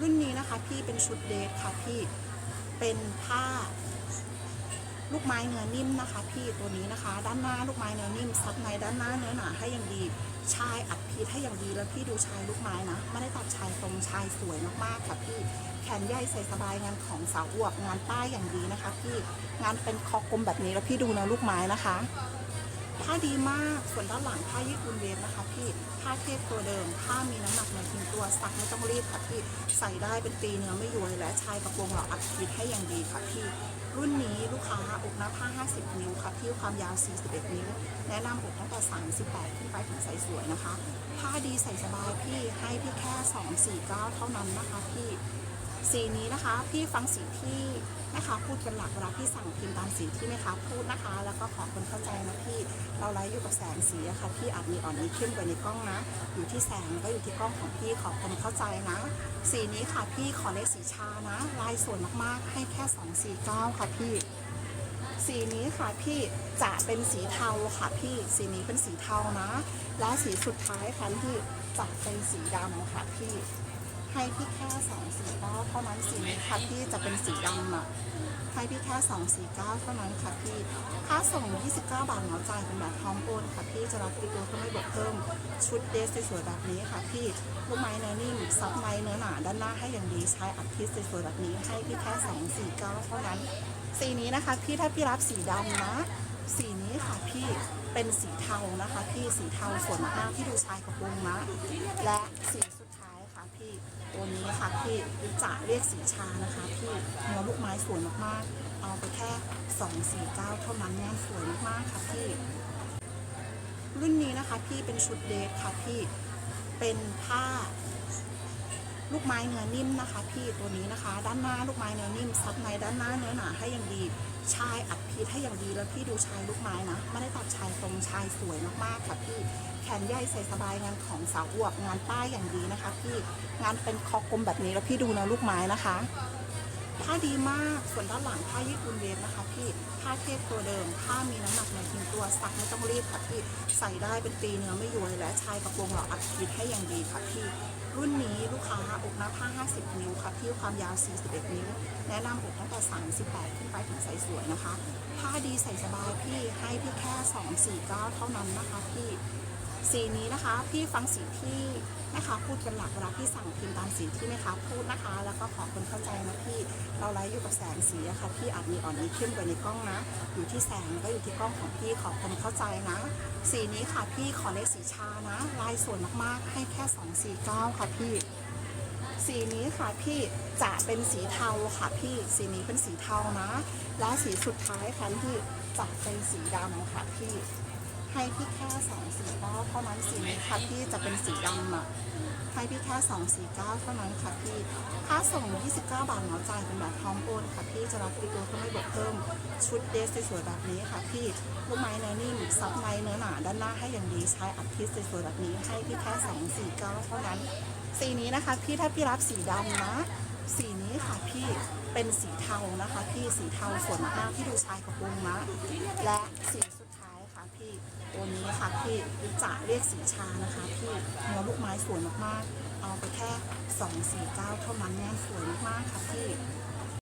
รุ่นนี้นะคะพี่เป็นชุดเดทค่ะพี่เป็นผ้า ลูกไม้เนื้อนิ่มนะคะ พี่ตัวนี้นะคะ ด้านหน้าลูกไม้เนื้อนิ่มซับในด้านหน้าเนื้อหนาให้อย่างดีชายอัดพีทให้อย่างดีแล้วพี่ดูชายลูกไม้นะไม่ได้ตัดชายตรงชายสวยมากๆค่ะพี่แขนใหญ่ใส่สบายงานของสาวอวบงานป้ายอย่างดีนะคะ พี่งานเป็นคอกลมแบบนี้แล้วพี่ดูนะลูกไม้นะคะผ้าดีมากส่วนด้านหลังผ้ายืดบุนเวฟนะคะ พี่ผ้าเทพตัวเดิมผ้ามีน้ำหนัก สักไม่ต้องรีบค่ะพี่ใส่ได้เป็นปีเนื้อไม่ย้วยและชายกระโปรงเราอัดฟิตให้อย่างดีค่ะพี่รุ่นนี้ลูกค้าอกหน้าผ้า 50 นิ้วค่ะพี่ความยาว 41 นิ้ว แนะนำอกตั้งแต่ 38 ขึ้นไปถึงใส่สวยนะคะ ผ้าดีใส่สบายพี่ให้พี่แค่ 249 เท่านั้นนะคะพี่ สีนี้นะคะ พี่ฟังสีที่แม่ค้าพูดเป็นหลักเวลาพี่สั่งพิมพ์ตามสีที่แม่ค้าพูดนะคะ แล้วก็ขอคนเข้าใจนะพี่ เราไลฟ์อยู่กับแสงสีอะค่ะพี่อาจมีอ่อนมีเข้มกว่าในกล้องนะ อยู่ที่แสงก็อยู่ที่กล้องของพี่ขอคนเข้าใจนะ สีนี้ค่ะพี่ขอเลขสีชานะ ลายสวยมากๆ ให้แค่249ค่ะพี่สีนี้ค่ะพี่จะเป็นสีเทาค่ะพี่สีนี้เป็นสีเทานะ และสีสุดท้ายค่ะที่จะเป็นสีดำค่ะพี่ ให้พี่แค่สองสี่เก้าเท่านั้นสีนี้ค่ะพี่จะเป็นสีดำอะให้พี่แค่สองสี่เก้าเท่านั้นค่ะพี่ค่าส่ง 29 บาทเหมาจ่ายเป็นแบบพร้อมโอนค่ะพี่จะรับฟรีตัวก็ไม่บวกเพิ่มชุดเดรสสวยๆแบบนี้ค่ะพี่ลูกไม้เนื้อนิ่มซับในเนื้อหนาด้านหน้าให้อย่างดีใช้อัดทิสสวยๆแบบนี้ให้พี่แค่สองสี่เก้าเท่านั้น สีนี้นะคะพี่ถ้าพี่รับสีดำนะสีนี้ค่ะพี่เป็นสีเทานะคะพี่สีเทาสวยมากที่ดูชายกระโปรงนะและสีสุดท้ายค่ะพี่ ตัวนี้ค่ะพี่จะเรียกสีชานะคะพี่เนื้อลูกไม้สวยมากๆ เอาไปแค่249เท่านั้นแน่สวยมากๆค่ะพี่ รุ่นนี้นะคะพี่เป็นชุดเดทค่ะพี่เป็นผ้า ลูกไม้เนื้อนิ่มนะคะ ตัวนี้นะคะ ด้านหน้าลูกไม้เนื้อนิ่มซับในด้านหน้าเนื้อหนาให้อย่างดี ชายอัดพีทให้อย่างดีแล้วพี่ดูชายลูกไม้นะไม่ได้ตัดชายตรงชายสวยมากๆค่ะพี่แขนใหญ่ใส่สบายงานของสาวอวบงานป้ายอย่างดีนะคะพี่งานเป็นคอกลมแบบนี้แล้วพี่ดูนะลูกไม้นะคะผ้าดีมากส่วนด้านหลังผ้ายืดบุนเวฟนะคะพี่ผ้าเทพตัวเดิมผ้ามีน้ำหนัก สักไม่ต้องรีบค่ะพี่ใส่ได้เป็นปีเนื้อไม่ย้วยและชายกระโปรงเราอัดฟิตให้อย่างดีค่ะพี่รุ่นนี้ลูกค้าอกหน้าผ้า 50 นิ้วค่ะพี่ความยาว 41 นิ้ว แนะนำอกตั้งแต่ 38 ขึ้นไปถึงใส่สวยนะคะ ผ้าดีใส่สบายพี่ให้พี่แค่ 249 เท่านั้นนะคะพี่ สีนี้นะคะพี่ฟังสีที่แม่ค้าพูดเป็นหลักเวลาพี่สั่งพิมพ์ตามสีที่แม่ค้าพูดนะคะ แล้วก็ขอคนเข้าใจนะพี่เราไลฟ์อยู่กับแสงสีอะค่ะพี่อาจมีอ่อนมีเข้มกว่าในกล้องนะ อยู่ที่แสงก็อยู่ที่กล้องของพี่ขอคนเข้าใจนะ สีนี้ค่ะพี่ขอเลขสีชานะ ลายสวยมากๆให้แค่249ค่ะพี่สีนี้ค่ะพี่จะเป็นสีเทาค่ะพี่สีนี้เป็นสีเทานะ และสีสุดท้ายค่ะที่จะเป็นสีดำค่ะพี่ ให้พี่แค่สองสี่เก้าเท่านั้นสีนี้ค่ะพี่จะเป็นสีดำอะให้พี่แค่สองสี่เก้าเท่านั้นค่ะพี่ค่าส่ง 29 บาทเหมาจ่ายเป็นแบบพร้อมโอนค่ะพี่จะรับฟรีตัวก็ไม่บวกเพิ่มชุดเดสสวยๆแบบนี้ค่ะพี่ลูกไม้เนื้อนิ่มซับในเนื้อหนาด้านหน้าให้อย่างดีใช้อัดทิสสวยๆแบบนี้ให้พี่แค่สองสี่เก้าเท่านั้น สีนี้นะคะพี่ถ้าพี่รับสีดำนะสีนี้ค่ะพี่เป็นสีเทานะคะ พี่สีเทาสวยมากที่ดูชายกระโปรงนะและสีสุด พี่ตัวนี้ค่ะพี่จะเรียกสีชานะคะพี่เนื้อลูกไม้สวยมากๆ เอาไปแค่ 249 เท่านั้นเนี่ยสวยมากๆค่ะพี่